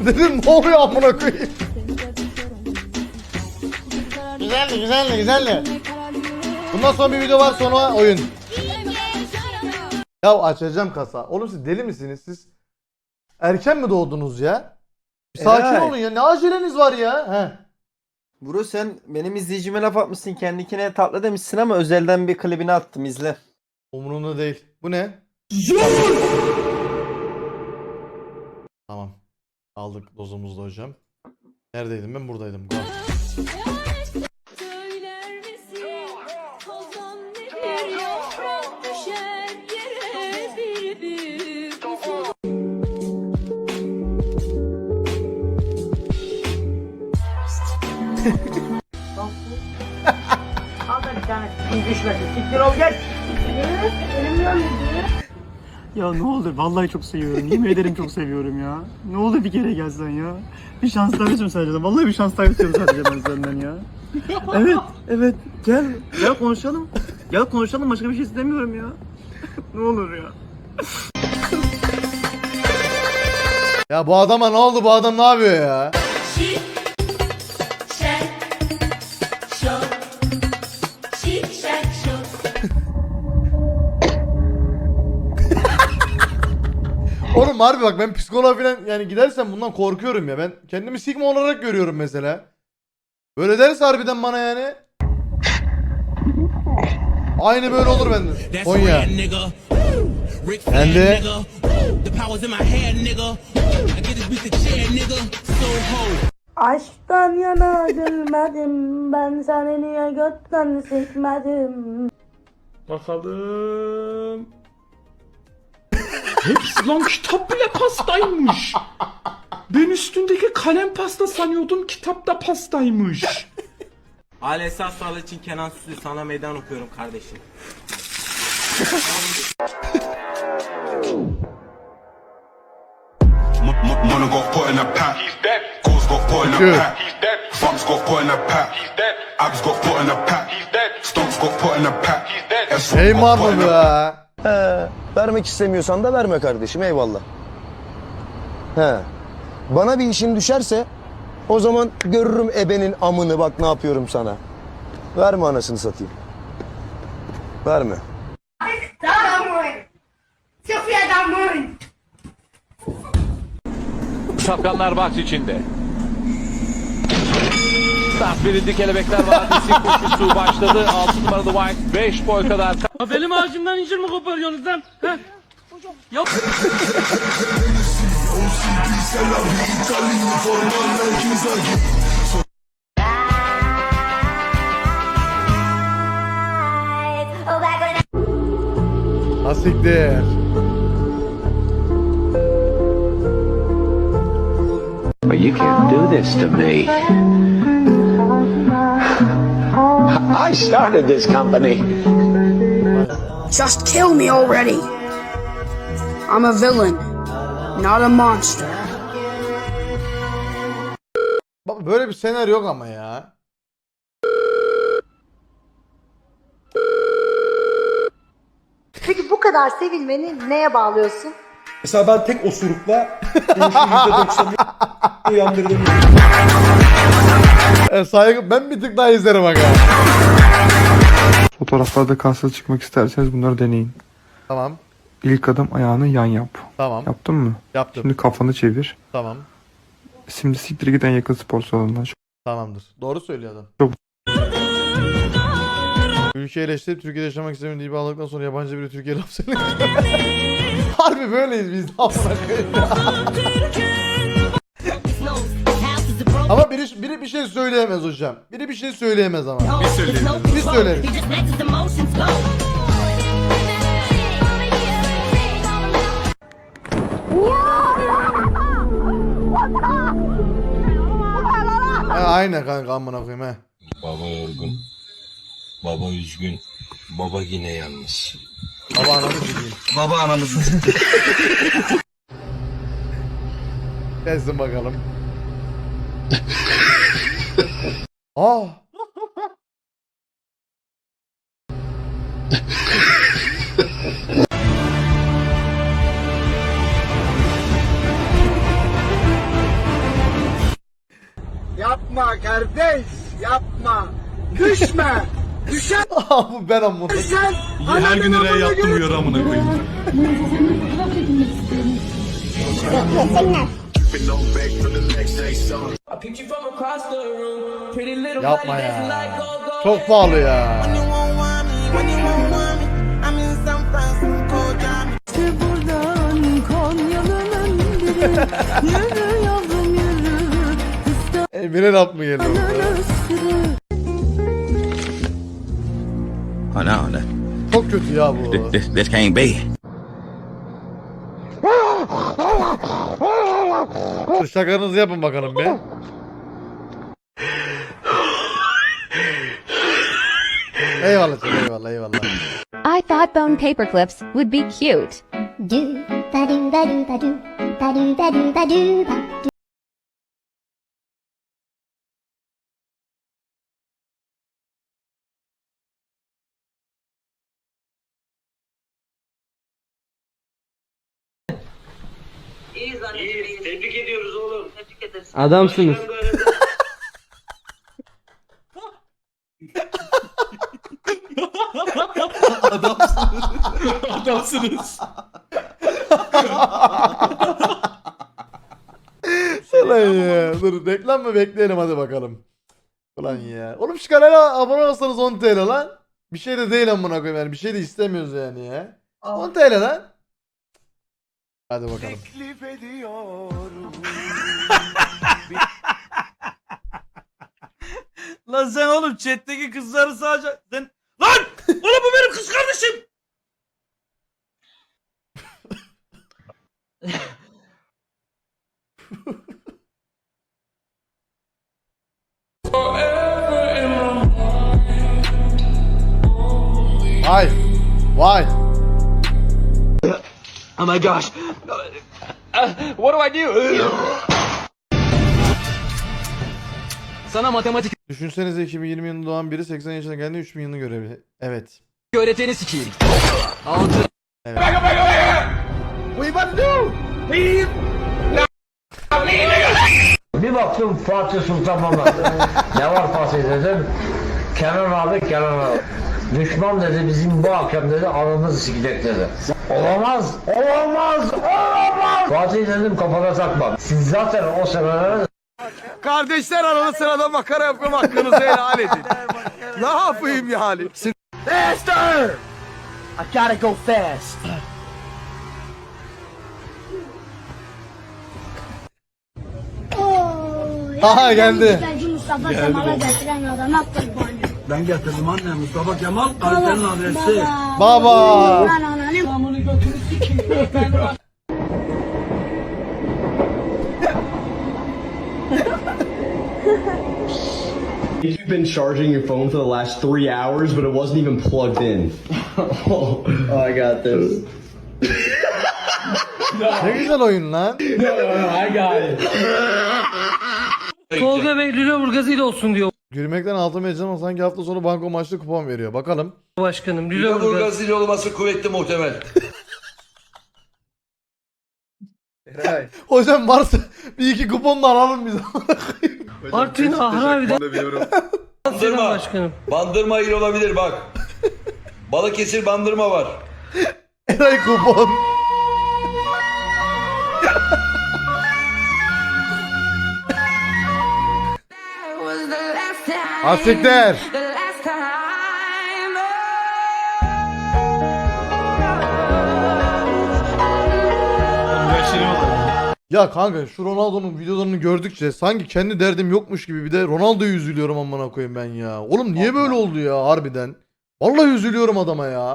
Dedim ne oluyor amına koyayım. Güzeldi güzeldi güzeldi. Bundan sonra bir video var sonra oyun. Ya açacağım kasa. Oğlum siz deli misiniz siz? Erken mi doğdunuz ya? Bir sakin Eray. olun ya. Ne aceleniz var ya? He. Bro sen benim izleyicime laf atmışsın kendikine tatlı demişsin ama özelden bir klibini attım izle. Umurumda değil. Bu ne? Tamam. Aldık dozumuzu da hocam. Neredeydim ben? Buradaydım. Go. Al da bir tane düşmesin. Siktir ol gel. Elim yandı. Ya ne olur vallahi çok seviyorum. Yemin ederim çok seviyorum ya. Ne olur bir kere gelsen ya. Bir şans daha istiyorum sadece. Vallahi bir şans daha istiyorum sadece ben senden ya. Evet, evet. Gel, gel konuşalım. Gel konuşalım başka bir şey istemiyorum ya. ne olur ya. Ya bu adama ne oldu? Bu adam ne yapıyor ya? Oğlum harbi bak ben psikoloğa falan yani gidersem bundan korkuyorum ya. Ben kendimi sigma olarak görüyorum mesela. Böyle derse harbiden bana yani. Aynı böyle olur bende. Konya. So ho. Aşktan yana gülmedim. Ben seni niye götten sikmedim. Bakalım. Hepsi lan kitap bile pastaymış. Ben üstündeki kalem pasta sanıyordum kitap da pastaymış. Aile esas sağlığı için Kenan Süslü sana meydan okuyorum kardeşim. Money got put in a pack. He's dead. Goals got put in a pack. He's dead. Funks got put in a pack. He's dead. Abs got put in a pack. He's dead. Stomps got put in a pack. He's dead. S1 Hey be? He, vermek istemiyorsan da verme kardeşim eyvallah. He. Bana bir işin düşerse o zaman görürüm ebenin amını bak ne yapıyorum sana. Verme anasını satayım. Verme. Şapkanlar box içinde. Start verildi Kelebekler Vadisi koşusu başladı. 6 numaralı White 5 boy kadar Benim ağacımdan incir mi koparıyorsunuz lan? Ha? Asiktir. But you can't do this to me. I started this company. Just kill me already. I'm a villain, not a monster. Bak böyle bir senaryo yok ama ya. Peki bu kadar sevilmeni neye bağlıyorsun? Mesela ben tek osurukla dönüşün %90'ını uyandırdım. E, saygı ben bir tık daha izlerim aga. Fotoğraflarda karşıya çıkmak isterseniz bunları deneyin. Tamam. İlk adım ayağını yan yap. Tamam. Yaptın mı? Yaptım. Şimdi kafanı çevir. Tamam. Şimdi siktir git en yakın spor salonuna. Tamamdır. Doğru söylüyor adam. Çok- Ülke eleştirip Türkiye'de yaşamak istemiyorum diye bağladıktan sonra yabancı biri Türkiye laf söylüyor. Harbi böyleyiz biz. Amına koyayım ya. Ama biri, biri bir şey söyleyemez hocam. Biri bir şey söyleyemez ama. Bir söyleriz. Bir söyleriz. He, aynen kanka amına koyayım he. Baba yorgun. Baba üzgün. Baba yine yalnız. Baba ananı sikeyim. Baba ananızı Gelsin bakalım. Aa. Yapma kardeş yapma. Düşme. Düşen Bu ben amına. sen. Her gün nereye yaptım uyarı amına koyayım. Yapma ya. Çok pahalı ya. Buradan Konyalı'nın biri Yürü yavrum yürü Emine laf mı geliyor? Oh no, that, Çok kötü ya bu. this, this can't be. Dur, Şakanızı yapın bakalım bir. eyvallah canım, eyvallah eyvallah. I thought bone paperclips would be cute. Do ba do ba do ba do ba do ba do ba do ba. Adamsınız. Adamsınız. Ulan ya. Dur reklam mı bekleyelim hadi bakalım. Ulan ya. Oğlum şu kanala abone olsanız 10 TL lan. Bir şey de değil amına koyayım yani. Bir şey de istemiyoruz yani ya. 10 TL lan. Hadi bakalım. Lan sen oğlum chat'teki kızları sadece... Sen... Lan! Oğlum bu benim kız kardeşim! Vay. Vay. Oh my gosh! What do I do? Sana matematik Düşünsenize 2020 yılında doğan biri 80 yaşına geldi 3000 yılını görebilir. Evet. öğreteni sikeyim. Altı. Evet. Bir baktım Fatih Sultan Mehmet. ne var Fatih dedim. Kenan abi Kenan abi. Düşman dedi bizim bu akşam dedi anamızı sikecek dedi. Olamaz, olamaz, olamaz. Fatih dedim kafana takma. Siz zaten o senelerde Kardeşler aralı sırada makara yapıyorum hakkınızı helal edin. ne yapayım yani? Faster! I gotta go fast. Aha geldi. Mustafa Kemal'a getiren adam attı bu anne. Ben getirdim anne Mustafa Kemal kalitenin adresi. Baba. Lan götünü sikeyim. You've been charging your phone for the last three hours, but it wasn't even plugged in. oh, I got this. Ne güzel oyun lan. I got it. Tolga Bey Lüleburgaz il olsun diyor Gülmekten altı meclis sanki hafta sonu banko maçlı kupon veriyor. Bakalım. başkanım. Lüleburgaz. il olması kuvvetli muhtemel. Hocam varsa bir iki kupon da alalım biz. Artvin Ahravi'den selam başkanım. Bandırma il olabilir bak. Balıkesir bandırma var. Eray kupon. Asikler. Ya kanka şu Ronaldo'nun videolarını gördükçe sanki kendi derdim yokmuş gibi bir de Ronaldo'yu üzülüyorum amına koyayım ben ya. Oğlum niye böyle oldu ya harbiden? Vallahi üzülüyorum adama ya.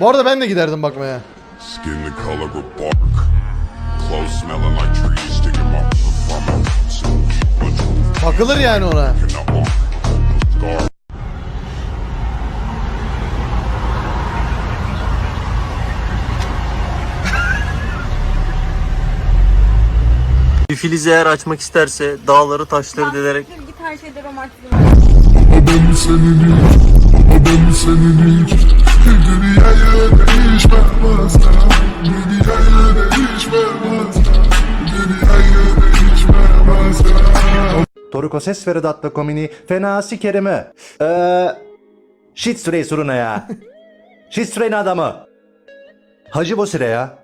Bu arada ben de giderdim bakmaya. Skin the color of bark. Bakılır yani ona. Bir filiz eğer açmak isterse dağları taşları delerek Git her şeyde romantizm. Toruko ses verdi atla komini fena sikerimi. Eee Shit Stray suruna ya. Shit Stray'in adamı. Hacı Bosire ya.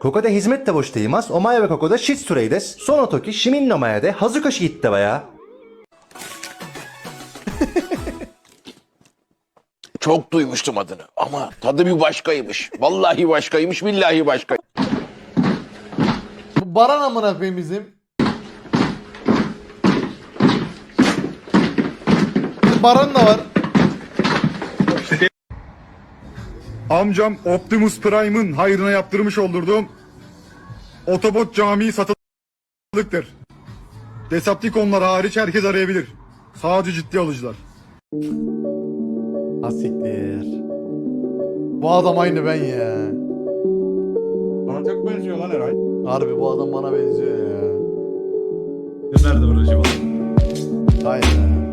Kokoda hizmet de boş değilmez. Omaya ve kokoda shit Stray des. Sono toki shimin no maya de hazukashi gitti ya. Çok duymuştum adını ama tadı bir başkaymış. Vallahi başkaymış, billahi başka. Bu Baran amına koyayım bizim. Baran da var. Amcam Optimus Prime'ın hayrına yaptırmış olduğum Otobot Camii satılıktır. Decepticonlar hariç herkes arayabilir. Sadece ciddi alıcılar. Asiktir. Bu adam aynı ben ya. Bana çok benziyor lan Eray. Harbi bu adam bana benziyor ya. Nerede var acaba? Aynen.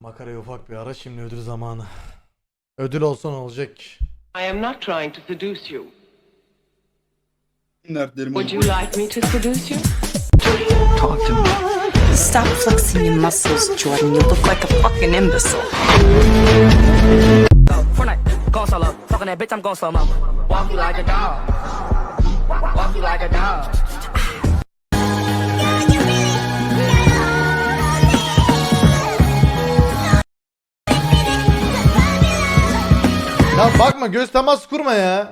Makaraya ufak bir ara şimdi ödül zamanı. Ödül olsa ne olacak? I am not trying to seduce you. Would you like me to seduce you? Stop flexing your muscles, Jordan. You look like a fucking imbecile. Fortnite, gon' solo. Fucking that bitch, I'm gon' slow mo. Walk you like a dog. Walk you like a dog. Ya bakma göz temas kurma ya.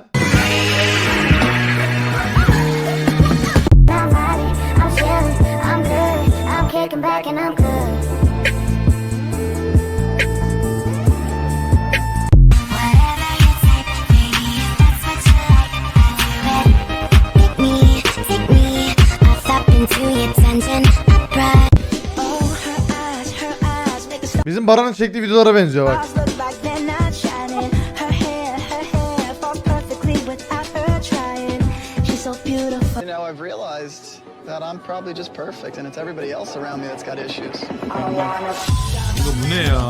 Eyes, her eyes make us Bizim Baran'ın çektiği videolara benziyor bak. That I'm probably just perfect and it's everybody else around me that's got issues. Bu ne ya?